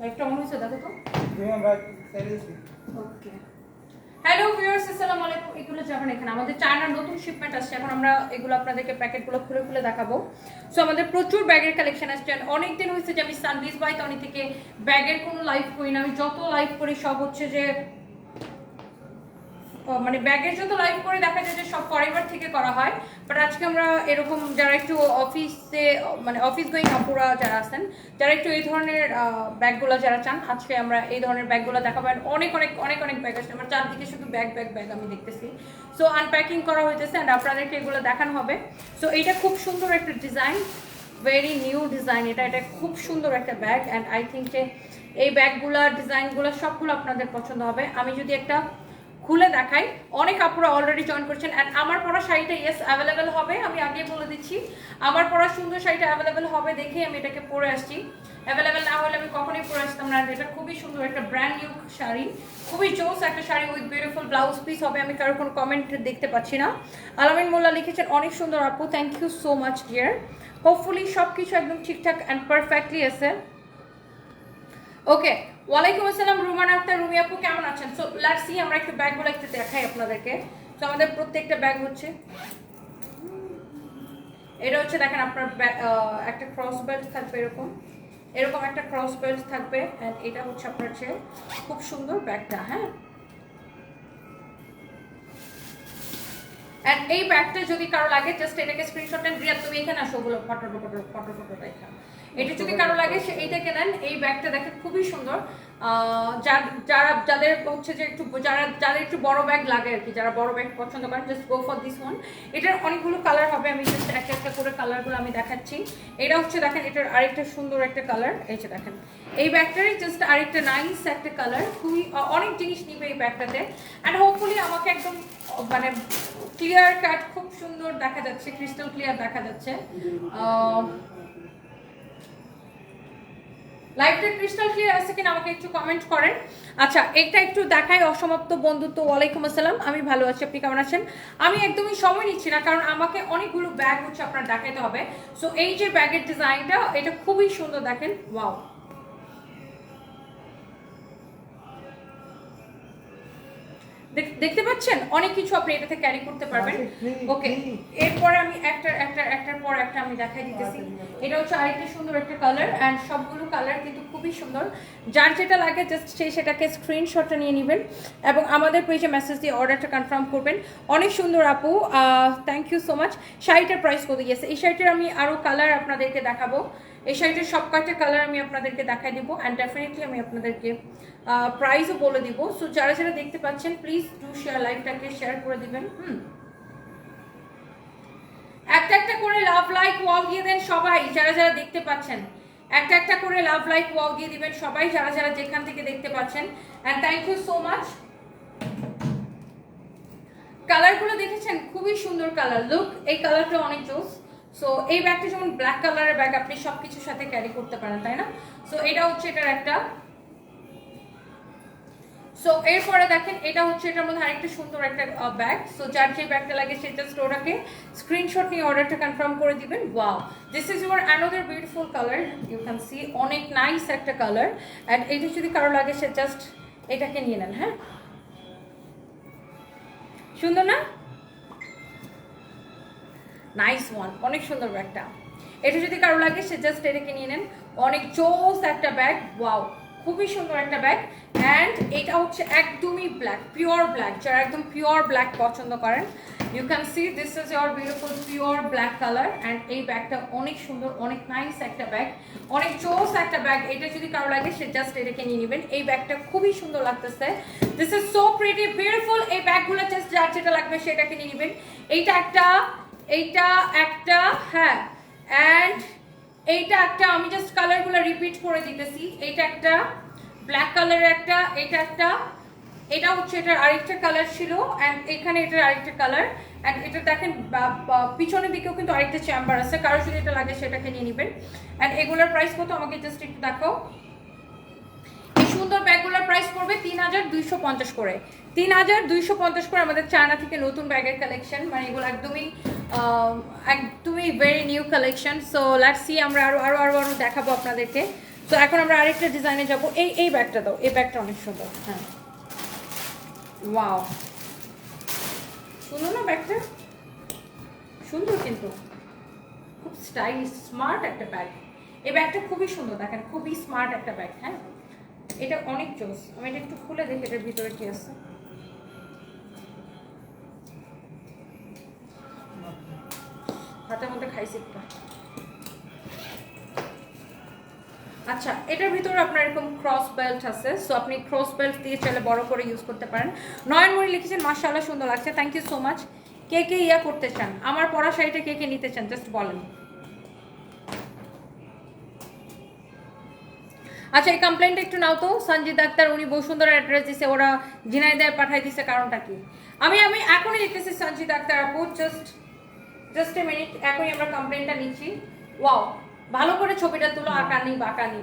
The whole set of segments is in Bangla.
লাইটটা অন হয়েছে দেখো তো। Remember, back, seriously. Okay hello viewers আসসালামু আলাইকুম। এগুলো যাবেন এখানে আমাদের চায়নার নতুন শিপমেন্ট আসছে। এখন আমরা এগুলো আপনাদেরকে প্যাকেটগুলো খুলে খুলে দেখাবো। সো আমাদের প্রচুর ব্যাগের কালেকশন আসছে। অনেক দিন হয়েছে যে আমি বাই তনি থেকে ব্যাগের কোনো লাইভ করি না। আমি যত লাইভ করি সব হচ্ছে যে মানে ব্যাগের যত লাইভ করে দেখা যায় যে সব ফরেভার থেকে করা হয়। বাট আজকে আমরা এরকম যারা একটু অফিসে মানে অফিস গোয়িং আপুরা যারা আছেন, যারা একটু এই ধরনের ব্যাগগুলো যারা চান, আজকে আমরা এই ধরনের ব্যাগগুলো দেখাবো। অনেক অনেক অনেক অনেক ব্যাগ আছে। আমার চারদিকে শুধু ব্যাগ ব্যাগ ব্যাগ আমি দেখতেছি। সো আনপ্যাকিং করা হইতেছে অ্যান্ড আপনাদেরকে এগুলো দেখানো হবে। সো এটা খুব সুন্দর একটা ডিজাইন ভেরি নিউ ডিজাইন এটা এটা খুব সুন্দর একটা ব্যাগ অ্যান্ড আই থিঙ্ক যে এই ব্যাগগুলো ডিজাইনগুলো সবগুলো আপনাদের পছন্দ হবে। আমি যদি একটা খুলে দেখাই। অনেক আপুরা অলরেডি জয়েন করছেন। অ্যান্ড আমার পরা শাড়িটা ইয়েস অ্যাভেলেবেল হবে, আমি আগে বলে দিচ্ছি। আমার পরা সুন্দর শাড়িটা অ্যাভেলেবেল হবে দেখে আমি এটাকে পরে আসছি। অ্যাভেলেবেল না হলে আমি কখনোই পরে আসতাম না। এটা খুবই সুন্দর, একটা ব্র্যান্ড নিউ শাড়ি। খুবই জোস একটা sari with beautiful blouse piece হবে, আমি কারও কোনো কমেন্ট দেখতে পাচ্ছি না। আলামিন মোল্লা লিখেছেন, অনেক সুন্দর আপু thank you so much dear hopefully সব কিছু একদম ঠিকঠাক অ্যান্ড পারফেক্টলি আছে। ওকে ওয়ালাইকুম আসসালাম, রুমান আক্তার, রুমি আপু, কেমন আছেন? সো লেটস আমরা একটু ব্যাগগুলো একটু দেখাই আপনাদেরকে। তো আমাদের প্রত্যেকটা ব্যাগ হচ্ছে। এটা হচ্ছে, দেখেন আপনার একটা ক্রস বেল্ট থাকবে এরকম। এরকম একটা ক্রস বেল্ট থাকবে অ্যান্ড এটা হচ্ছে আপনার যে খুব সুন্দর ব্যাগটা হ্যাঁ? অ্যান্ড এই ব্যাগটা যদি কারও লাগে জাস্ট এটাকে স্ক্রিনশট রিয়া তুমি এখানে আসো, ওগুলো ফটো ফটো ফটো ফটো দেখা এটা যদি কারও লাগে, সে এইটাকে নেন। এই ব্যাগটা দেখেন খুবই সুন্দর। যার- যারা, যাদের হচ্ছে যে একটু যারা, যাদের একটু বড় ব্যাগ লাগে আর কি, যারা বড় ব্যাগ পছন্দ করেন just go for this one এটার অনেকগুলো কালার হবে, আমি জাস্ট একটা একটা করে কালারগুলো আমি দেখাচ্ছি। এটা হচ্ছে দেখেন, এটার আরেকটা সুন্দর একটা কালার এই যে দেখেন, এই ব্যাগটারই জাস্ট আরেকটা নাইস একটা কালার খুবই অনেক জিনিস নিবে এই ব্যাগটাতে। অ্যান্ড হোপফুলি আমাকে একদম মানে ক্লিয়ার কাট খুব সুন্দর দেখা যাচ্ছে ক্রিস্টাল ক্লিয়ার দেখা যাচ্ছে। লাইভটা ক্রিস্টাল ক্লিয়ার আছে কিনা আমাকে একটু কমেন্ট করেন। আচ্ছা এটা একটু দেখাই, অসমাপ্ত বন্ধুত্ব, ওয়ালাইকুম আসসালাম। আমি ভালো আছি, আপনি কেমন আছেন? আমি একদমই সময় নিচ্ছি না, কারণ আমাকে অনেকগুলো ব্যাগ হচ্ছে আপনার দেখাতে হবে। সো এই যে ব্যাগের ডিজাইনটা এটা খুবই সুন্দর দেখেন ওয়াও দেখতে পাচ্ছেন? অনেক কিছু আপনি এটাতে ক্যারি করতে পারবেন। ওকে এরপরে আমি একটা একটা একটার পর একটা আমি দেখাই দিতেছি। এটা হচ্ছে আরেকটা সুন্দর একটা কালার অ্যান্ড সবগুলো কালার কিন্তু খুবই সুন্দর। যার যেটা লাগে জাস্ট সেই সেটাকে স্ক্রিনশটটা নিয়ে নেবেন এবং আমাদের পেজে মেসেজ দিয়ে অর্ডারটা কনফার্ম করবেন। অনেক সুন্দর আপু থ্যাংক ইউ সো মাচ শাড়িটার প্রাইস কত গিয়েছে এই শাড়িটার আমি আরও কালার আপনাদেরকে দেখাবো। এই শাড়িটার সব কয়টা কালার আমি আপনাদেরকে দেখাই দিব অ্যান্ড ডেফিনেটলি আমি আপনাদেরকে প্রাইসও বলে দিব। সো যারা যারা দেখতে পাচ্ছেন প্লিজ ডু শেয়ার লাইভটাকে শেয়ার করে দিবেন। হুম। একটা একটা করে লাভ লাইক ওয়াও দিয়ে দেন সবাই, যারা যারা দেখতে পাচ্ছেন। একটা একটা করে লাভ লাইক ওয়াও দিয়ে দিবেন সবাই, যারা যারা যেখান থেকে দেখতে পাচ্ছেন। And thank you so much কালারগুলো দেখেছেন? খুবই সুন্দর কালার লুক এই কালারটা অনেক জোস। সো এই ব্যাগটা যেমন ব্ল্যাক কালারের ব্যাগ আপনি সব কিছুর সাথে ক্যারি করতে পারেন, তাই না? সো এটা হচ্ছে এটার একটা সো এরপরে দেখেন, এটা হচ্ছে, এটার মধ্যে আরেকটা সুন্দর একটা ব্যাগ সো যার যে ব্যাগটা লাগে, সে জাস্ট ওটাকে স্ক্রিনশট নিয়ে অর্ডারটা কনফার্ম করে দিবেন। Wow this is your another beautiful colour you can see অনেক নাইস একটা কালার অ্যান্ড এটা যদি কারও লাগে, সে জাস্ট এটাকে নিয়ে নেন হ্যাঁ? সুন্দর না? নাইস ওয়ান অনেক সুন্দর ব্যাগটা এটা যদি কারও লাগে, সে জাস্ট এটাকে নিয়ে নেন। অনেক চোস একটা ব্যাগ ওয়াও খুবই সুন্দর একটা ব্যাগ অ্যান্ড এটা হচ্ছে একদমই ব্ল্যাক পিওর ব্ল্যাক যারা একদম পিওর ব্ল্যাক পছন্দ করেন you can see this is your beautiful pure black colour and এই ব্যাগটা অনেক সুন্দর, অনেক নাইস একটা ব্যাগ অনেক চোস একটা ব্যাগ এটা যদি কারও লাগে সে জাস্ট এটাকে নিয়ে নেবেন, এই ব্যাগটা খুবই সুন্দর লাগতেছে this is so pretty beautiful এই ব্যাগগুলো জাস্ট যার যেটা লাগবে সেটাকে নিয়ে নেবেন, এইটা একটা এইটা একটা হ্যাঁ অ্যান্ড এইটা একটা, আমি জাস্ট কালারগুলো রিপিট করে দিতেছি। এইটা একটা ব্ল্যাক কালারের একটা এটা একটা, এটা হচ্ছে এটার আরেকটা কালার ছিল অ্যান্ড এখানে এটার আরেকটা কালার অ্যান্ড এটা দেখেন পিছনের দিকেও কিন্তু আরেকটা চেম্বার আছে, কারও যদি এটা লাগে সেটাকে নিয়ে নেবেন। অ্যান্ড এগুলোর প্রাইস কত আমাকে জাস্ট একটু দেখাও। এই সুন্দর ব্যাগগুলোর প্রাইস পড়বে তিন করে। তিন হাজার দুইশো পঞ্চাশ করে আমাদের চায়না থেকে নতুন ব্যাগের কালেকশন মানে এগুলো একদমই একদমই very new collection so let's see আমরা আরও আরও আরও আরও দেখাবো আপনাদেরকে। তো এখন আমরা আরেকটা ডিজাইনে যাব। এই এই ব্যাগটা দাও। এই ব্যাগটা অনেক সুন্দর। হ্যাঁ। ওয়াও সুন্দর না ব্যাগটা সুন্দর কিন্তু। খুব স্টাইলিশ স্মার্ট একটা ব্যাগ এই ব্যাগটা খুবই সুন্দর। দেখেন, খুবই স্মার্ট একটা ব্যাগ হ্যাঁ। এটা অনেক চোস আমি এটা একটু খুলে দেখি, এটার ভিতরে কি আছে। হাতের মধ্যে খাইছি একটা। আচ্ছা এটার ভিতরে আপনার এরকম ক্রস বেল্ট আছে সো আপনি ক্রস বেল্ট দিয়ে চাইলে বড় করে ইউজ করতে পারেন। নয়নমণি লিখেছেন, মাশাআল্লাহ, সুন্দর লাগছে থ্যাংক ইউ সো মাচ কে কে ইয়া করতে চান? আমার পড়া শাড়িটা কে কে নিতে চান? জাস্ট বলেন। আচ্ছা এই কমপ্লেনটা একটু নাও তো। সঞ্জিত ডাক্তার উনি বসুন্ধরা অ্যাড্রেস দিছে, ওরা ঝিনাইদায় পাঠাই দিছে, কারণটা কি? আমি আমি এখনই লিখতেছি সঞ্জিত ডাক্তার আপু জাস্ট জাস্ট এ মিনিট এখনই আমরা কমপ্লেনটা নিচ্ছি। ওয়াও ভালো করে ছবিটা তুলো আঁকানি বাঁকানি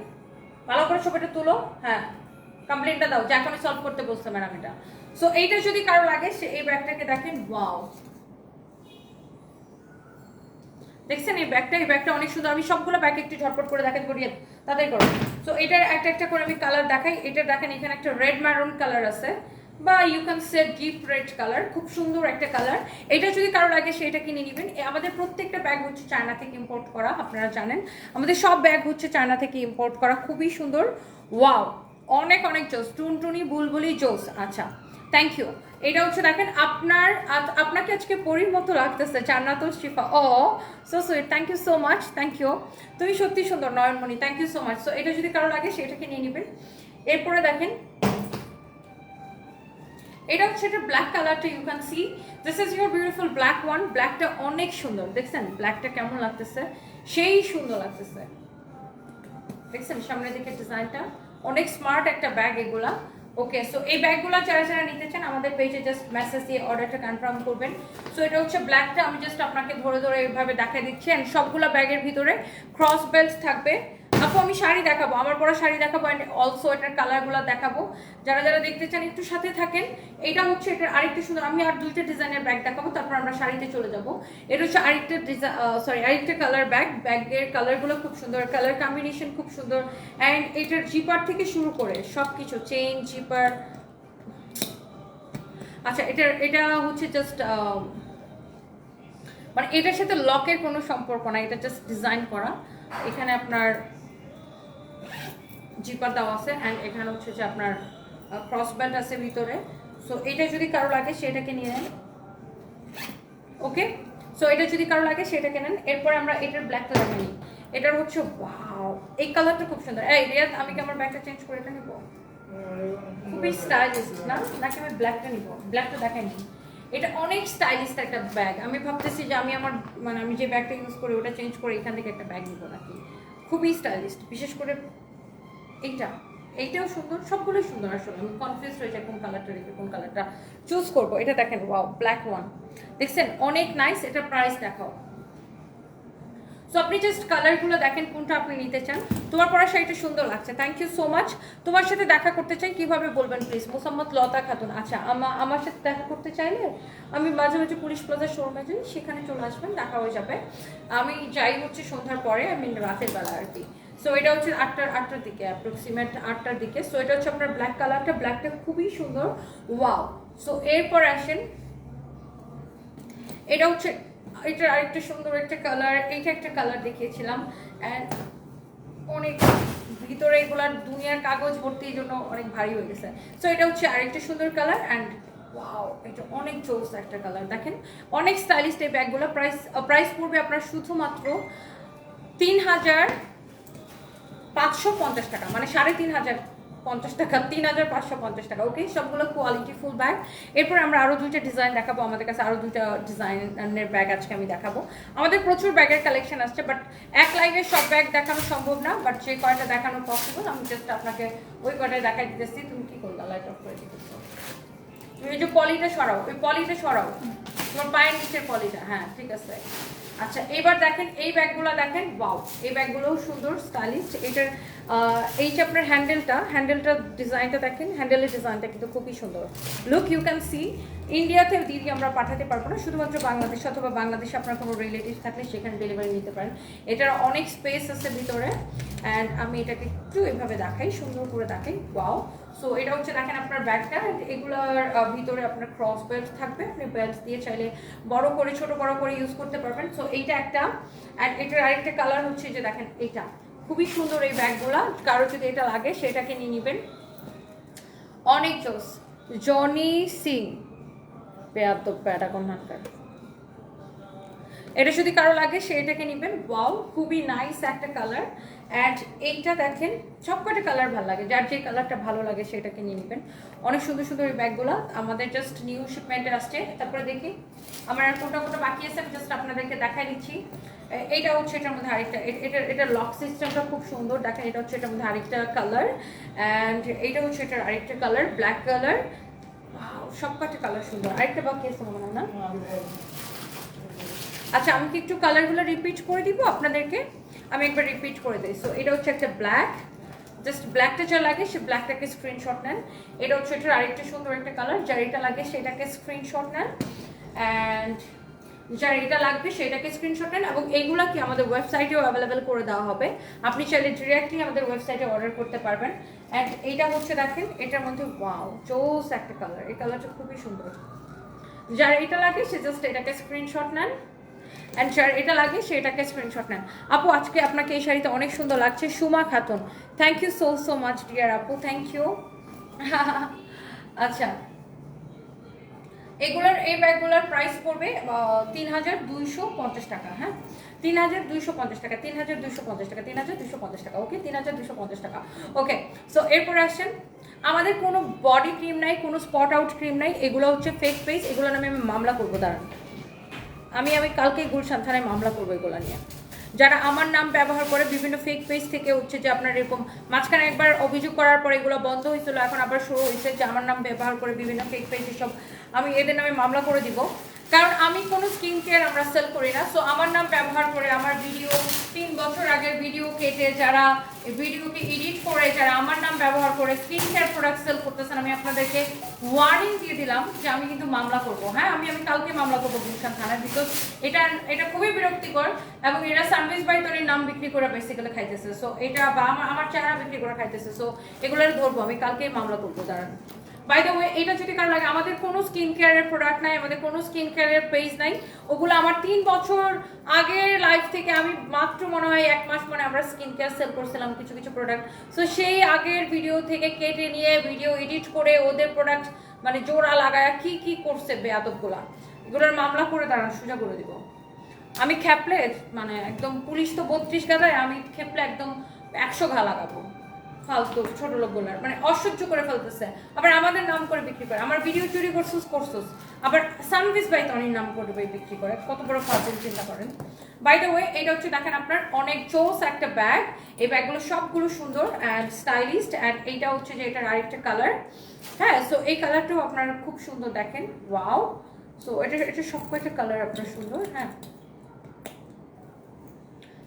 ভালো করে ছবিটা তুলো হ্যাঁ। কমপ্লেনটা দাও যে এখনই সলভ করতে বলছে ম্যাডাম এটা। সো এইটা যদি কারও লাগে সে এই ব্যাগটাকে দেখেন ওয়াও দেখছেন এই ব্যাগটা এই ব্যাগটা অনেক সুন্দর। আমি সবগুলো ব্যাগ একটু ঝটপট করে দেখাতে করি তাদের করো। সো এটার একটা একটা করে আমি কালার দেখাই। এটা দেখেন এখানে একটা রেড ম্যারন কালার আছে। বা you can say deep red colour খুব সুন্দর একটা কালার এটা যদি কারও লাগে, সেটা কিনে নেবেন। আমাদের প্রত্যেকটা ব্যাগ হচ্ছে চায়না থেকে ইম্পোর্ট করা, আপনারা জানেন। আমাদের সব ব্যাগ হচ্ছে চায়না থেকে ইম্পোর্ট করা, খুবই সুন্দর। ওয়াও অনেক অনেক জোস। টুনটুনি, বুলবুলি জোস। আচ্ছা থ্যাংক ইউ এটা হচ্ছে দেখেন, আপনার আপনাকে আজকে পরীর মতো লাগতেছে। Jannatul Shifa. Oh so sweet thank you so much thank you তুমি সত্যি সুন্দর, Nayanmoni. Thank you so much so এটা যদি কারও লাগে, সেটাকে নিয়ে নেবেন। এরপরে দেখেন এটা হচ্ছে এটা ব্ল্যাক কালারটা you can see this is your beautiful black one ব্ল্যাকটা অনেক সুন্দর। দেখছেন? ব্ল্যাকটা কেমন লাগতেছে? সেই সুন্দর লাগতেছে। দেখছেন? সামনের দিকে ডিজাইনটা। অনেক স্মার্ট একটা ব্যাগ এগুলা। ওকে সো এই ব্যাগগুলো যারা যারা নিতে চান, আমাদের পেজে জাস্ট মেসেজ দিয়ে অর্ডারটা কনফার্ম করবেন। সো এটা হচ্ছে ব্ল্যাকটা আমি জাস্ট আপনাকে ধরে ধরে এইভাবে দেখাই দিচ্ছি। অ্যান্ড সবগুলো ব্যাগের ভিতরে ক্রস বেল্ট থাকবে। আপু, আমি শাড়ি দেখাবো, আমার পরা শাড়ি দেখাবো অ্যান্ড অলসো এটার কালারগুলো দেখাবো। যারা যারা দেখতে চান একটু সাথে থাকেন এটা হচ্ছে এটার আরেকটা সুন্দর, আমি আর দুইটা ডিজাইনের ব্যাগ দেখাবো, তারপর আমরা শাড়িতে চলে যাব। এটা হচ্ছে আরেকটা ডিজাইন সরি আরেকটা কালার ব্যাগ ব্যাগের কালারগুলো খুব সুন্দর কালার কম্বিনেশন খুব সুন্দর। অ্যান্ড এটার জিপার থেকে শুরু করে সব কিছু চেইন জিপার আচ্ছা এটা এটা হচ্ছে জাস্ট মানে এটার সাথে লকের কোনো সম্পর্ক না এটা জাস্ট ডিজাইন করা। এখানে আপনার জিপার দেওয়া আছে অ্যান্ড এখানে হচ্ছে যে আপনার ক্রস বেল্ট আছে ভিতরে। সো এটা যদি কারও লাগে, সেটাকে নিয়ে নেন। ওকে সো এটা যদি কারও লাগে, সেটাকে নেন। এরপরে আমরা এটার ব্ল্যাকটা দেখে নিই। এটার হচ্ছে ওয়াও এই কালারটা খুব সুন্দর। এই, রিয়াদ, আমি কি আমার ব্যাগটা চেঞ্জ করে এটা নিবো? খুবই স্টাইলিশ না? নাকি আমি ব্ল্যাকটা নিব? ব্ল্যাকটা দেখাই নি। এটা অনেক স্টাইলিশ একটা ব্যাগ আমি ভাবতেছি যে আমি আমার মানে আমি যে ব্যাগটা ইউজ করি, ওটা চেঞ্জ করে এখান থেকে একটা ব্যাগ নিব নাকি? খুবই স্টাইলিশ বিশেষ করে এইটা, এইটাও সুন্দর, সবগুলোই সুন্দর। আসলে আমি কনফিউজ হয়ে যাই কোন কালারটা রেখে কোন কালারটা চুজ করব। এটা দেখেন ওয়াও ব্ল্যাক ওয়ান দেখছেন, অনেক নাইস এটা প্রাইস দেখাও। সো আপনি জাস্ট কালারগুলো দেখেন, কোনটা আপনি নিতে চান। তোমার পরা শাড়িটা সুন্দর লাগছে থ্যাংক ইউ সো মাচ তোমার সাথে দেখা করতে চাই, কীভাবে বলবেন প্লিজ মোসাম্মদ লতা খাতুন আচ্ছা আমা, আমার সাথে দেখা করতে চাইলে আমি মাঝে মাঝে পুলিশ প্লাজার শোরুমে যাই, সেখানে চলে আসবেন, দেখা হয়ে যাবে। আমি যাই হচ্ছে সন্ধ্যার পরে, আমি রাতের বেলা আর কি। সো এটা হচ্ছে আটটার আটটার দিকে অ্যাপ্রক্সিমেট আটটার দিকে। সো এটা হচ্ছে আপনার ব্ল্যাক কালারটা ব্ল্যাকটা খুবই সুন্দর। ওয়াও সো এরপর আসেন। এটা হচ্ছে এটা আরেকটা সুন্দর একটা কালার এইটা একটা কালার দেখিয়েছিলাম। অ্যান্ড অনেক ভিতরে এগুলার দুনিয়ার কাগজ ভর্তি এই জন্য অনেক ভারী হয়ে গেছে। সো এটা হচ্ছে আরেকটা সুন্দর কালার অ্যান্ড ওয়াও এটা অনেক জোস একটা কালার দেখেন, অনেক স্টাইলিশ এই ব্যাগগুলো প্রাইস প্রাইস পড়বে আপনার শুধুমাত্র তিন হাজার পাঁচশো পঞ্চাশ টাকা মানে সাড়ে তিন হাজার পঞ্চাশ টাকা, তিন হাজার পাঁচশো পঞ্চাশ টাকা ওকে সবগুলো কোয়ালিটি ফুল ব্যাগ এরপর আমরা আরও দুইটা ডিজাইন দেখাবো, আমাদের কাছে আরও দুইটা ডিজাইনের ব্যাগ আজকে আমি দেখাবো। আমাদের প্রচুর ব্যাগের কালেকশন আসছে বাট এক লাইভে সব ব্যাগ দেখানো সম্ভব না বাট যে কয়টা দেখানো পসিবল আমি জাস্ট আপনাকে ওই কয়টায় দেখাই দিতেছি, তুমি কি করবা? লাইট অফ করে দিতেছো। তুমি এই যে পলিটা সরাও, ওই পলিটা সরাও। তোমার পায়ের নিচের পলিটা হ্যাঁ ঠিক আছে। আচ্ছা এবার দেখেন এই ব্যাগগুলো দেখেন বাউ এই ব্যাগগুলোও সুন্দর স্টাইলিশ এটার এই যে আপনার হ্যান্ডেলটা হ্যান্ডেলটা ডিজাইনটা দেখেন হ্যান্ডেলের ডিজাইনটা কিন্তু খুবই সুন্দর। লুক ইউ ক্যান সি ইন্ডিয়াতে দিদি আমরা পাঠাতে পারব না, শুধুমাত্র বাংলাদেশ অথবা বাংলাদেশে আপনার কোনো রিলেটিভ থাকলে সেখানে ডেলিভারি নিতে পারেন। এটার অনেক স্পেস আছে ভিতরে অ্যান্ড আমি এটাকে একটু এভাবে দেখাই, সুন্দর করে দেখাই ওয়াও সো এটা হচ্ছে দেখেন আপনার ব্যাগটা এগুলোর ভিতরে আপনার ক্রস বেল্ট থাকবে, আপনি বেল্ট দিয়ে চাইলে বড় করে, ছোট বড় করে ইউজ করতে পারবেন। সো এইটা একটা অ্যান্ড এটার আরেকটা কালার হচ্ছে যে দেখেন এটা খুবই সুন্দর এই ব্যাগগুলা। কারও যদি এটা লাগে, সেটাকে নিয়ে নেবেন। অনেক জোস। জনি সিং। হান্টার এটা যদি কারও লাগে, সেটাকে নেবেন। ওয়াও, খুবই নাইস একটা কালার। অ্যান্ড এইটা দেখেন, সবকটা কালার ভালো লাগে। যার যে কালারটা ভালো লাগে, সেটাকে নিয়ে নেবেন। অনেক সুন্দর সুন্দর এই ব্যাগগুলো। আমাদের জাস্ট নিউ শিপমেন্টে আসছে। তারপরে দেখি, আমার আর কোনটা কোনটা বাকি আছে, আমি জাস্ট আপনাদেরকে দেখাই দিচ্ছি। এ- এইটা হচ্ছে এটার মধ্যে আরেকটা এটা এটা লক সিস্টেমটা খুব সুন্দর। দেখেন এটা হচ্ছে এটার মধ্যে আরেকটা কালার অ্যান্ড এইটা হচ্ছে এটার আরেকটা কালার ব্ল্যাক কালার সব সবকটা কালার সুন্দর। আরেকটা বাকি আছে মনে না? আচ্ছা আমি কি একটু কালারগুলো রিপিট করে দিব আপনাদেরকে? আমি একবার রিপিট করে দিই। সো এটা হচ্ছে একটা ব্ল্যাক জাস্ট ব্ল্যাকটা যা লাগে, সে ব্ল্যাকটাকে স্ক্রিনশট নেন। এটা হচ্ছে এটার আরেকটা সুন্দর একটা কালার যার এটা লাগে সেটাকে স্ক্রিনশট নেন। অ্যান্ড যার এটা লাগবে সেটাকে স্ক্রিনশট নেন এবং এইগুলা কি আমাদের ওয়েবসাইটেও অ্যাভেলেবেল করে দেওয়া হবে। আপনি চাইলে ডিরেক্টলি আমাদের ওয়েবসাইটে অর্ডার করতে পারবেন। অ্যান্ড এইটা হচ্ছে দেখেন, এটার মধ্যে ওয়াও চোস একটা কালার এই কালারটা খুবই সুন্দর। যার এটা লাগে, সে জাস্ট এটাকে স্ক্রিনশট নেন। অ্যান্ড যার এটা লাগে সেটাকে স্ক্রিনশট নেন। আপু, আজকে আপনাকে এই শাড়িতে অনেক সুন্দর লাগছে। Suma Khatun. Thank you so so much dear আপু। থ্যাংক ইউ আচ্ছা এগুলোর, এই ব্যাগগুলোর প্রাইস পড়বে তিন হাজার দুইশো পঞ্চাশ টাকা হ্যাঁ? তিন হাজার দুইশো পঞ্চাশ টাকা তিন হাজার দুইশো পঞ্চাশ টাকা তিন হাজার দুইশো পঞ্চাশ টাকা ওকে তিন হাজার দুইশো পঞ্চাশ টাকা ওকে সো এরপরে আসছেন আমাদের কোনো বডি ক্রিম নাই, কোনো স্পট আউট ক্রিম নাই, এগুলো হচ্ছে ফেক পেজ এগুলো নামে আমি মামলা করব, দাঁড়ান। আমি আমি কালকেই গুলশান থানায় মামলা করব এগুলো নিয়ে। যারা আমার নাম ব্যবহার করে বিভিন্ন ফেক পেজ থেকে হচ্ছে যে আপনার এরকম মাঝখানে একবার অভিযোগ করার পর এগুলো বন্ধ হয়েছিল, এখন আবার শুরু হয়েছে যে আমার নাম ব্যবহার করে বিভিন্ন ফেক পেজ এসব আমি এদের নামে মামলা করে দিব। কারণ আমি কোনো স্কিন কেয়ার আমরা সেল করি না। সো আমার নাম ব্যবহার করে আমার ভিডিও তিন বছর আগের ভিডিও কেটে যারা ভিডিওকে এডিট করে, যারা আমার নাম ব্যবহার করে স্কিন কেয়ার প্রোডাক্ট সেল করতেছেন, আমি আপনাদেরকে ওয়ার্নিং দিয়ে দিলাম যে আমি কিন্তু মামলা করব। হ্যাঁ আমি আমি কালকে মামলা করব গুলশান থানায় বিকজ এটা এটা খুবই বিরক্তিকর এবং এরা সার্ভিস বাই তৈরির নাম বিক্রি করে বেসিক্যালি খাইতেছে। সো এটা বা আমার আমার চেহারা বিক্রি করে খাইতেছে। সো এগুলোর ধরবো, আমি কালকেই মামলা করব, দাঁড়ান। বাই দ্য ওয়ে এটা যদি কারও লাগে, আমাদের কোনো স্কিন কেয়ারের প্রোডাক্ট নাই, আমাদের কোনো স্কিন কেয়ারের পেজ নাই। ওগুলো আমার তিন বছর আগের লাইফ থেকে আমি মাত্র মনে হয় এক মাস মানে আমরা স্কিন কেয়ার সেল করছিলাম, কিছু কিছু প্রোডাক্ট সো সেই আগের ভিডিও থেকে কেটে নিয়ে ভিডিও এডিট করে ওদের প্রোডাক্ট মানে জোড়া লাগায় কি কি করছে বেয়াদবগুলা? এগুলোর মামলা করে দাঁড়ান, সোজা করে দিব। আমি খেপলে মানে একদম পুলিশ তো বত্রিশ গাদায়, আমি খেপলে একদম একশো ঘা লাগাবো। ফালতু, ছোট লোকগুলার মানে অসহ্য করে ফেলতেছে। আবার আমাদের নাম করে বিক্রি করে, আমার ভিডিও চুরি করছিস করছিস। আবার সার্ভিস বাই তনির নাম করে বিক্রি করে, কত বড় ফালতু চিন্তা করেন। বাই দ্য ওয়ে এটা হচ্ছে দেখেন আপনার অনেক চোস একটা ব্যাগ এই ব্যাগগুলো সবগুলো সুন্দর অ্যান্ড স্টাইলিস্ট অ্যান্ড এইটা হচ্ছে যে এটার আরেকটা কালার হ্যাঁ সো এই কালারটাও আপনারা খুব সুন্দর দেখেন ওয়াও সো এটা এটা সব কয়টা কালার আপনার সুন্দর হ্যাঁ।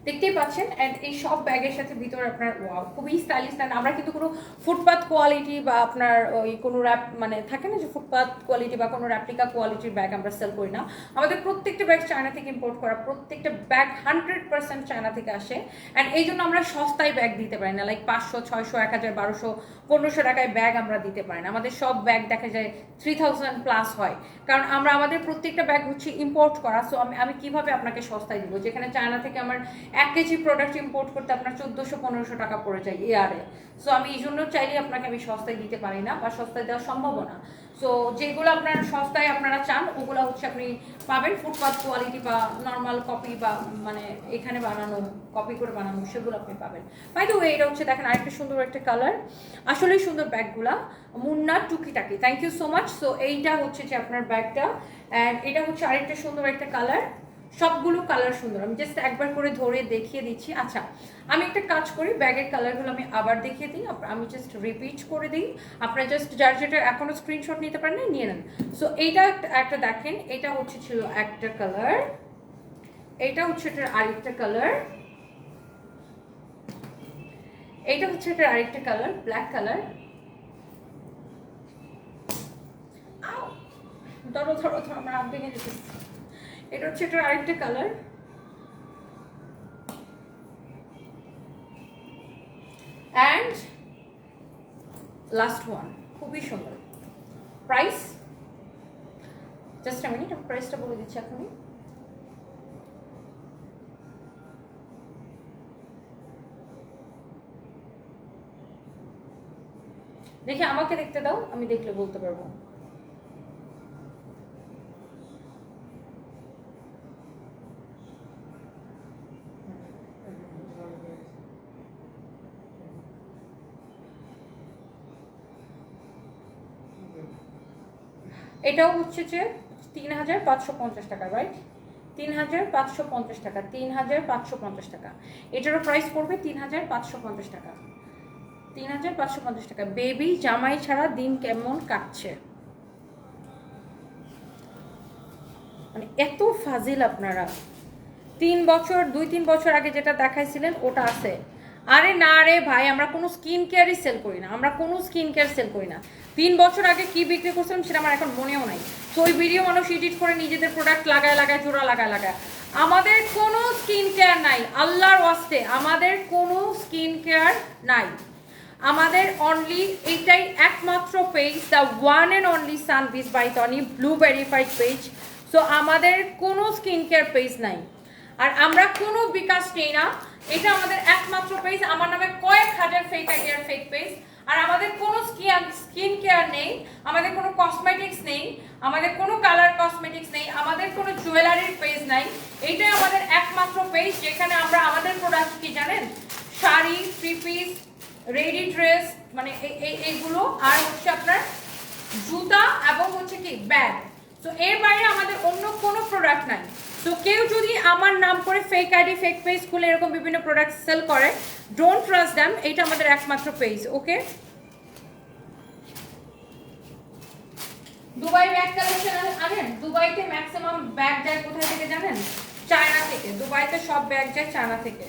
দেখতেই পাচ্ছেন অ্যান্ড এই সব ব্যাগের সাথে ভিতরে আপনার ওয়াও খুবই স্টাইলিশ না আমরা কিন্তু কোনো ফুটপাথ কোয়ালিটি বা আপনার ওই কোনো র্যাপ মানে থাকে না যে ফুটপাথ কোয়ালিটি বা কোনো র্যাপ্লিকা কোয়ালিটির ব্যাগ আমরা সেল করি না। আমাদের প্রত্যেকটা ব্যাগ চায়না থেকে ইম্পোর্ট করা, প্রত্যেকটা ব্যাগ হান্ড্রেড পার্সেন্ট চায়না থেকে আসে অ্যান্ড এই জন্য আমরা সস্তায় ব্যাগ দিতে পারি না লাইক পাঁচশো, ছয়শো, এক হাজার, বারোশো, পনেরোশো টাকায় ব্যাগ আমরা দিতে পারি না। আমাদের সব ব্যাগ দেখা যায় থ্রি থাউজেন্ড প্লাস হয়, কারণ আমরা আমাদের প্রত্যেকটা ব্যাগ হচ্ছে ইম্পোর্ট করা সো আমি আমি কীভাবে আপনাকে সস্তায় দিব? যেখানে চায়না থেকে আমার এক কেজি প্রোডাক্ট ইম্পোর্ট করতে আপনার চোদ্দোশো, পনেরোশো টাকা পড়ে যায় এয়ারে সো আমি এই জন্য চাইলে আপনাকে আমি সস্তায় দিতে পারি না বা সস্তায় দেওয়া সম্ভব না। সো যেগুলো আপনার সস্তায় আপনারা চান, ওগুলো হচ্ছে আপনি পাবেন ফুটপাথ কোয়ালিটি বা নর্মাল কপি বা মানে এখানে বানানো কপি করে বানানো, সেগুলো আপনি পাবেন। বাই ওয়ে এটা হচ্ছে দেখেন আরেকটা সুন্দর একটা কালার আসলেই সুন্দর ব্যাগগুলা। Munna Tukitaki. Thank you so much so এইটা হচ্ছে যে আপনার ব্যাগটা। অ্যান্ড এটা হচ্ছে আরেকটা সুন্দর একটা কালার সবগুলো কালার সুন্দর। আমি জাস্ট একবার করে ধরে দেখিয়ে দিচ্ছি। আচ্ছা আমি একটা কাজ করি, ব্যাগের কালারগুলো আমি আবার দেখিয়ে দিই। আমি জাস্ট রিপিট করে দিই। আপনারা জাস্ট যার যেটা এখনও স্ক্রিনশট নিতে পারেন না নিয়ে নেন। সো এইটা একটা- দেখেন, এটা হচ্ছে ছিল একটা কালার এটা হচ্ছে এটার আরেকটা কালার এইটা হচ্ছে এটার আরেকটা কালার ব্ল্যাক কালার ধরো ধরো ধরো, আমার ভেঙে যেতে এটা হচ্ছে এটার আরেকটা কালার অ্যান্ড লাস্ট ওয়ান খুবই সুন্দর। প্রাইস জাস্ট আমি প্রাইসটা বলে দিচ্ছি এখনই। দেখি আমাকে দেখতে দাও, আমি দেখলে বলতে পারব। এটাও হচ্ছে যে তিন হাজার পাঁচশো পঞ্চাশ টাকা রাইট তিন হাজার পাঁচশো পঞ্চাশ টাকা, তিন হাজার পাঁচশো পঞ্চাশ টাকা। এটারও প্রাইস পড়বে তিন হাজার পাঁচশো পঞ্চাশ টাকা। তিন হাজার পাঁচশো পঞ্চাশ টাকা। বেবি জামাই ছাড়া দিন কেমন কাটছে? মানে এত ফাজিল আপনারা। তিন বছর, দুই তিন বছর আগে যেটা দেখাইছিলেন, ওটা আছে। আরে না রে ভাই, আমরা কোনো স্কিন কেয়ারই সেল করি না। আমরা কোনো স্কিন কেয়ার সেল করি না। তিন বছর আগে কি বিক্রি করছিলাম সেটা আমার এখন মনেও নাই। তো ওই ভিডিও মানুষ এডিট করে নিজেদের প্রোডাক্ট লাগায় লাগায়, জোড়া লাগায় লাগায়। আমাদের কোনো স্কিন কেয়ার নাই, আল্লাহর ওয়াস্তে আমাদের কোনো স্কিন কেয়ার নাই। আমাদের অনলি এইটাই একমাত্র page the one and only Sanvees by Tony blue verified page so আমাদের কোনো স্কিন কেয়ার পেজ নাই। আর আমরা কোনো বিকাশ নেই না। এটা আমাদের একমাত্র পেজ আমার নামে কয়েক হাজার ফেক আইডিয়ার ফেক পেজ আর আমাদের কোনো স্কিন স্কিন কেয়ার নেই, আমাদের কোনো কসমেটিক্স নেই, আমাদের কোনো কালার কসমেটিক্স নেই, আমাদের কোনো জুয়েলারির পেজ নাই। এইটাই আমাদের একমাত্র পেজ যেখানে আমরা আমাদের প্রোডাক্ট কি জানেন? Sari three piece ready dress মানে এই- এই- এইগুলো আর হচ্ছে আপনার জুতা এবং হচ্ছে কি ব্যাগ তো এর বাইরে আমাদের অন্য কোনো প্রোডাক্ট নাই। তো কেউ যদি আমার নাম করে ফেক আইডি ফেক পেজ খুলে এরকম বিভিন্ন প্রোডাক্ট সেল করে ডোন্ট ট্রাস্ট দ্যাম এটা আমাদের একমাত্র page okay Dubai bag collection আনেন দুবাইতে ম্যাক্সিমাম ব্যাগ যায় কোথায় থেকে জানেন? চায়না থেকে। দুবাইতে সব ব্যাগ যায় চায়না থেকে।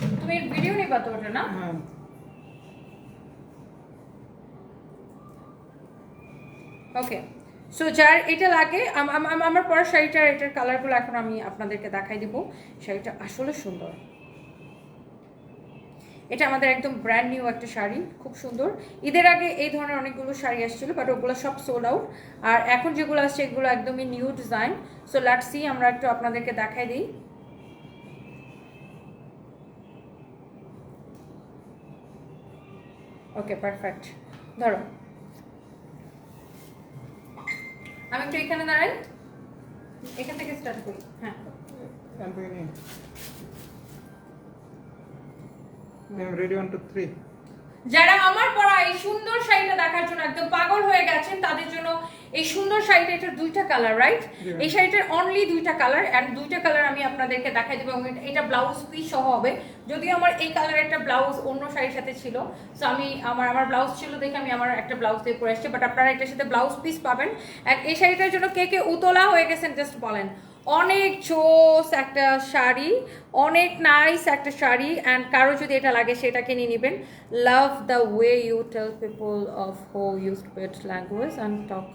তুমি ভিডিও নিবা তো ওটা না? হ্যাঁ। ওকে সো যার এটা লাগে আম- আম- আম- আমার পরের শাড়িটার এটার কালারগুলো এখন আমি আপনাদেরকে দেখাই দিব। শাড়িটা আসলে সুন্দর। এটা আমাদের একদম ব্র্যান্ড নিউ একটা শাড়ি খুব সুন্দর। ঈদের আগে এই ধরনের অনেকগুলো শাড়ি আসছিল বাট ওগুলো সব সোল্ড আউট আর এখন যেগুলো আসছে এগুলো একদমই নিউ ডিজাইন সো সি আমরা একটু আপনাদেরকে দেখাই দিই। ওকে পারফেক্ট ধরো। আমি একটু এখানে দাঁড়াই। এখান থেকে স্টার্ট করি। হ্যাঁ। রেডি ওয়ান টু থ্রি যারা আমার পরা এই সুন্দর শাড়িটা দেখার জন্য একদম পাগল হয়ে গেছেন তাদের জন্য এই সুন্দর শাড়িটা এটার দুইটা কালার রাইট এই শাড়িটার অনলি দুইটা কালার অ্যান্ড দুইটা কালার আমি আপনাদেরকে দেখাই দেবো এটা ব্লাউজ পিস সহ হবে। যদিও আমার এই কালার একটা ব্লাউজ অন্য শাড়ির সাথে ছিল সো আমি আমার আমার ব্লাউজ ছিল দেখে আমি আমার একটা ব্লাউজ দিয়ে পরে আসছি বাট আপনারা এটার সাথে ব্লাউজ পিস পাবেন অ্যান্ড এই শাড়িটার জন্য কে কে উতলা হয়ে গেছেন জাস্ট বলেন অনেক জোস একটা শাড়ি অনেক নাইস একটা শাড়ি অ্যান্ড কারও যদি এটা লাগে সেটা কিনে নেবেন love the way you tell people off who use pet language and talk.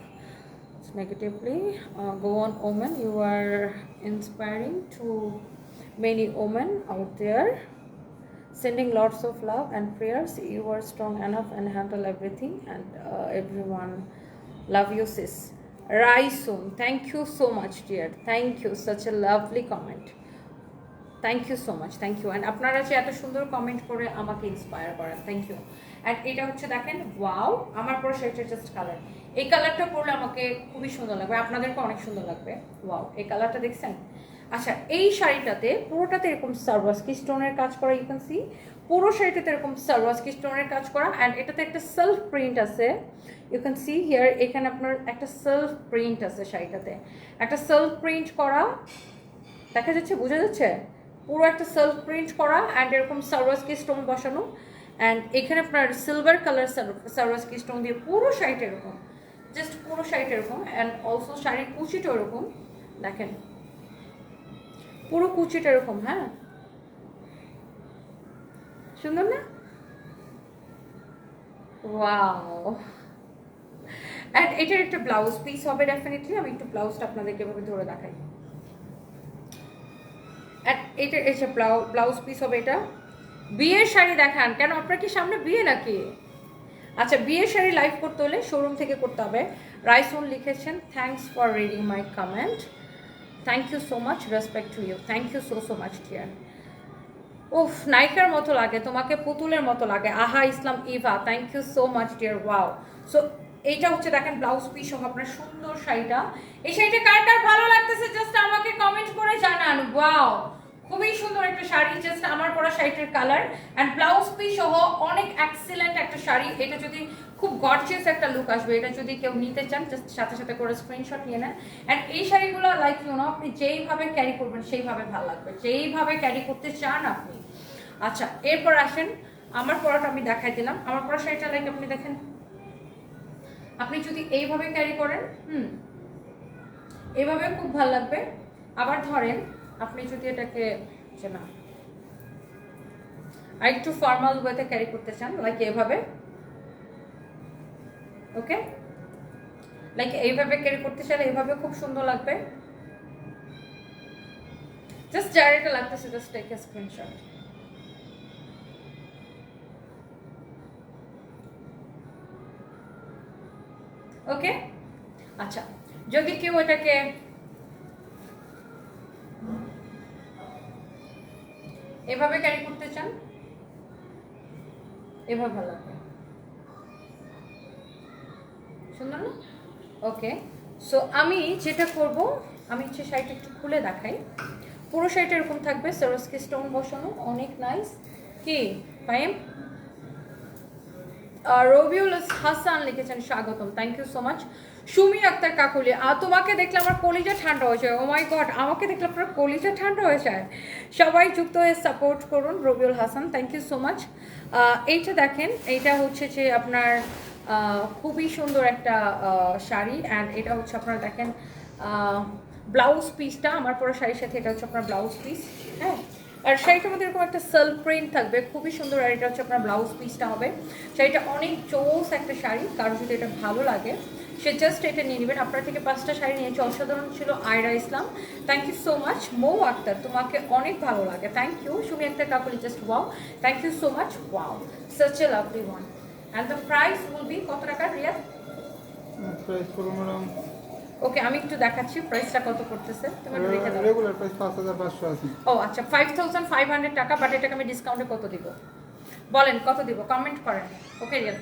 Uh, go on, woman. You are inspiring to many women out there. Sending lots of love and prayers. You are strong enough and handle everything, and uh, everyone love you, sis. Raisun, thank you so much, dear. Thank you. Such a lovely comment. Thank you so much thank you and আপনারা যে এত সুন্দর কমেন্ট করে আমাকে ইন্সপায়ার করেন থ্যাংক ইউ অ্যান্ড এটা হচ্ছে দেখেন ওয়াও আমার পরে সেটা জাস্ট কালার এই কালারটা পরলে আমাকে খুবই সুন্দর লাগবে আপনাদেরকে অনেক সুন্দর লাগবে ওয়াও এই কালারটা দেখছেন আচ্ছা এই শাড়িটাতে পুরোটাতে এরকম সার্ভাসকি স্টোনের কাজ করা ইউ ক্যান সি পুরো শাড়িটাতে এরকম সার্ভাসকি স্টোনের কাজ করা? অ্যান্ড এটাতে একটা সেলফ প্রিন্ট আছে। ইউ ক্যান সি হিয়ার এখানে আপনার একটা সেলফ প্রিন্ট আছে শাড়িটাতে। একটা সেলফ প্রিন্ট করা, দেখা যাচ্ছে? বোঝা যাচ্ছে? পুরো একটা সেলফ প্রিন্ট করা অ্যান্ড এরকম সার্ভাসকি স্টোন বসানো। অ্যান্ড এখানে আপনার সিলভার কালার সারোয়াসকি স্টোন দিয়ে পুরো শাড়িটা এরকম। জাস্ট পুরো শাড়িটা এরকম। অ্যান্ড অলসো শাড়ির কুচিটা এরকম। দেখেন পুরো কুচিটা এরকম হ্যাঁ? সুন্দর না? ওয়াও অ্যান্ড এটার একটা ব্লাউজ পিস হবে ডেফিনেটলি আমি একটু ব্লাউজটা আপনাদেরকে এভাবে ধরে দেখাই। অ্যান্ড এটা এসে ব্লাউজ পিস হবে এটা। বিয়ের শাড়ি দেখান। কেন, আপনার কি সামনে বিয়ে নাকি? আচ্ছা বিয়ের শাড়ি লাইভ করতে হলে শোরুম থেকে করতে হবে। রাইসুন লিখেছেন thanks for reading my comment thank you so much respect to you thank you so so much dear উফ, নায়িকার মতো লাগে, তোমাকে পুতুলের মতো লাগে। আহা, Islam, Eva thank you so much dear wow so এইটা হচ্ছে, দেখেন ব্লাউজ পিস সহ আপনার সুন্দর শাড়িটা। এই শাড়িটা কার কার ভালো লাগতেছে জাস্ট আমাকে কমেন্ট করে জানান ওয়াও খুবই সুন্দর একটা শাড়ি জাস্ট আমার পরা শাড়িটার কালার অ্যান্ড ব্লাউজ পিস সহ অনেক এক্সিলেন্ট একটা শাড়ি। এটা যদি খুব গর্জিয়াস একটা লুক আসবে, এটা যদি কেউ নিতে চান জাস্ট সাথে সাথে করে স্ক্রিনশট নিয়ে নেন। অ্যান্ড এই শাড়িগুলো লাইক ইউ নো আপনি যেইভাবে ক্যারি করবেন, সেইভাবে ভালো লাগবে। যেইভাবে ক্যারি করতে চান আপনি। আচ্ছা এরপর আসেন। আমার পরাটা আমি দেখাই দিলাম। আমার পরা শাড়িটা লাইক আপনি দেখেন। আপনি যদি এইভাবে ক্যারি করেন, হুম এইভাবে খুব ভালো লাগবে। আবার ধরেন আপনি যদি এটাকে, যে না। আর একটু ফর্মাল ওয়েতে ক্যারি করতে চান লাইক এইভাবে ওকে? লাইক এইভাবে ক্যারি করতে চাইলে এইভাবে খুব সুন্দর লাগবে। জাস্ট যার এটা লাগতেছে just take a screenshot okay? আচ্ছা যদি কেউ এটাকে এভাবে ভালো সুন্দর না? ওকে সো আমি যেটা করব, আমি হচ্ছে শাড়িটা একটু খুলে দেখাই। পুরো শাড়িটা এরকম থাকবে সরস্কি স্টোন বসানো, অনেক নাইস কি ফাইম রবিউল হাসান লিখেছেন, স্বাগতম thank you so much Sumi Akter Kakuli, আর তোমাকে দেখলে আমার কলিজা ঠান্ডা হয়ে যায়। ও মাই গড আমাকে দেখলে আপনার কলিজা ঠান্ডা হয়ে যায়। সবাই যুক্ত হয়ে সাপোর্ট করুন Rabiul Hasan thank you so much এইটা দেখেন, এইটা হচ্ছে যে আপনার খুবই সুন্দর একটা শাড়ি অ্যান্ড এটা হচ্ছে আপনারা দেখেন ব্লাউজ পিসটা আমার পরে শাড়ির সাথে এটা হচ্ছে আপনার ব্লাউজ পিস হ্যাঁ? আর শাড়িটার মধ্যে এরকম একটা সেল প্রিন্ট থাকবে, খুবই সুন্দর আর এটা হচ্ছে আপনার ব্লাউজ পিসটা হবে। শাড়িটা অনেক চোস একটা শাড়ি কারও যদি এটা ভালো লাগে। সে জাস্ট এটা নিয়ে নেবেন। আপনার থেকে পাঁচটা শাড়ি নিয়েছে। অসাধারণ ছিল Ayra Islam. Thank you so much Mou Akter. তোমাকে অনেক ভালো লাগে। থ্যাংক ইউ সুমি একটা Kakuli just wow thank you so much wow such a lovely one and the price will be কত টাকা প্রাইস ওকে আমি একটু দেখাচ্ছি প্রাইসটা কত করতেছে তুমি একটু দেখে দাও। রেগুলার প্রাইস পাঁচ হাজার পাঁচশো আছে ও আচ্ছা ফাইভ থাউজেন্ড ফাইভ হান্ড্রেড টাকা বাট এটাকে আমি ডিসকাউন্টে কত দিব? বলেন কত দিব? কমেন্ট করেন। ওকে রিয়াল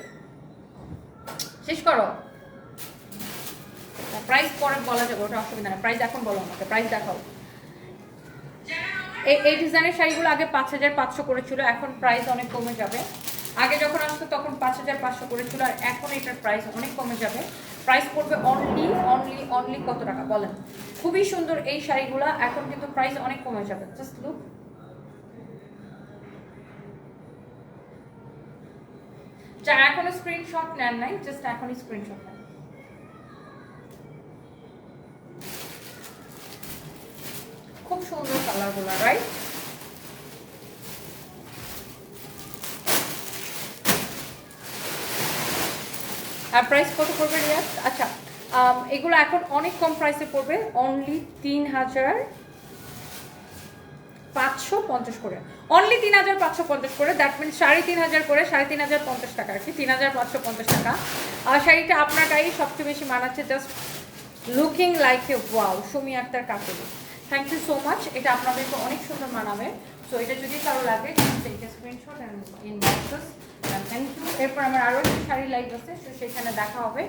শেষ করো। প্রাইস পরে বলা যাবে, ওটা অসুবিধা নেই। প্রাইস এখন বলো আমাকে প্রাইস দেখাও। এই এই ডিজাইনের শাড়িগুলো আগে পাঁচ হাজার পাঁচশো করেছিল, এখন প্রাইস অনেক কমে যাবে। আগে যখন আসতো তখন পাঁচ হাজার পাঁচশো করেছিল, আর এখন এটার প্রাইস অনেক কমে যাবে। প্রাইস পড়বে অনলি অনলি অনলি কত টাকা? বলেন। খুবই সুন্দর এই শাড়িগুলো, এখন কিন্তু প্রাইস অনেক কমে যাবে। জাস্ট লুক যা, এখনও স্ক্রিনশট নেন নাই জাস্ট এখনই স্ক্রিনশট নেন। খুব সুন্দর কালারগুলো রাইট আর প্রাইস কত পড়বে রিয়াজ আচ্ছা এগুলো এখন অনেক কম প্রাইসে পড়বে অনলি তিন হাজার পাঁচশো পঞ্চাশ করে। অনলি তিন হাজার পাঁচশো পঞ্চাশ করে দ্যাট মিনস সাড়ে তিন হাজার করে, সাড়ে তিন হাজার পঞ্চাশ টাকা আর কি, তিন হাজার পাঁচশো পঞ্চাশ টাকা। আর শাড়িটা আপনার সবচেয়ে বেশি মানাচ্ছে just looking like a wow Sumi Akter Kakuli thank you so much এটা আপনাদেরকে অনেক সুন্দর মানাবে। সো এটা যদি কারও লাগে থ্যাংক ইউ এরপর আমার আরও একটা শাড়ি লাইভ আছে, তো সেখানে দেখা হবে।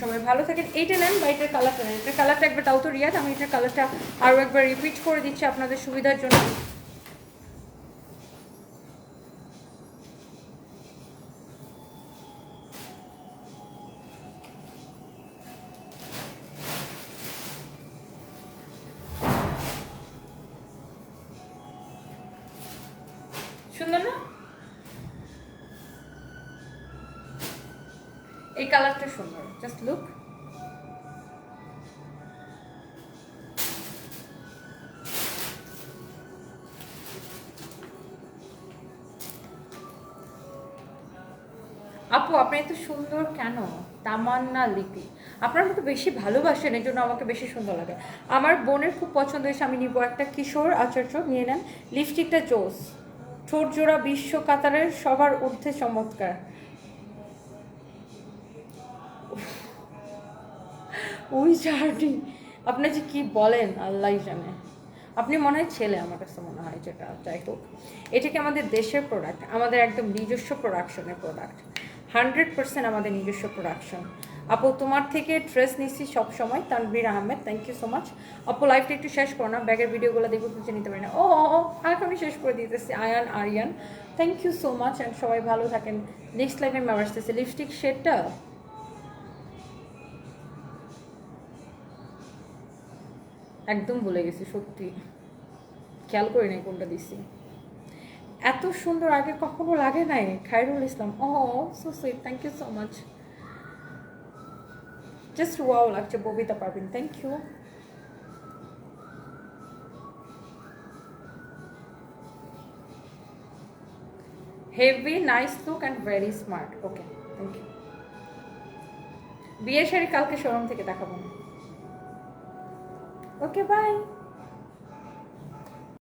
সবাই ভালো থাকেন। এইটা নেন বা এটার কালারটা নেন এটার কালারটা একবার তাও তো, রিয়াদ। আমি এটার কালারটা আরও একবার রিপিট করে দিচ্ছি আপনাদের সুবিধার জন্য। এই কালারটা সুন্দর জাস্ট লুক আপু, আপনি এত সুন্দর কেন? তামান্না লিপি। আপনার মতো বেশি ভালোবাসেন এই জন্য আমাকে বেশি সুন্দর লাগে। আমার বোনের খুব পছন্দ হয়েছে, আমি নিব একটা কিশোর আচার্য, নিয়ে নেন। লিপস্টিকটা জোস। ঠোঁট জোড়া বিশ্ব কাতারের সবার ঊর্ধ্বে চমৎকার। ওই চারটি আপনি যে কি বলেন আল্লাহ জানে। আপনি মনে হয় ছেলে আমার কাছে মনে হয় যেটা, যাই হোক। এটা কি আমাদের দেশের প্রোডাক্ট আমাদের একদম নিজস্ব প্রোডাকশনের প্রোডাক্ট হান্ড্রেড পার্সেন্ট আমাদের নিজস্ব প্রোডাকশন আপু, তোমার থেকে ড্রেস নিচ্ছি সবসময়, Tanvir Ahmed thank you so much আপু লাইফটা একটু শেষ করো না ব্যাগের ভিডিওগুলো দেখব বুঝে নিতে পারি না। ও আগে আমি শেষ করে দিতেছি, Ayan, Ariyan. Thank you so much and সবাই ভালো থাকেন। নেক্সট লাইফে আমি আবার আসতেছি। লিপস্টিক শেডটা একদম ভুলে গেছি, সত্যি। খেয়াল করি নাই কোনটা দিছি। এত সুন্দর, আগে কখনো লাগে নাই, Khairul Islam. Oh so sweet thank you so much just wow লাগছে, Bobita Parbin thank you heavy nice look and very smart okay thank you বিয়ে শাড়ি কালকে শোরুম থেকে দেখাবো ওকে বাই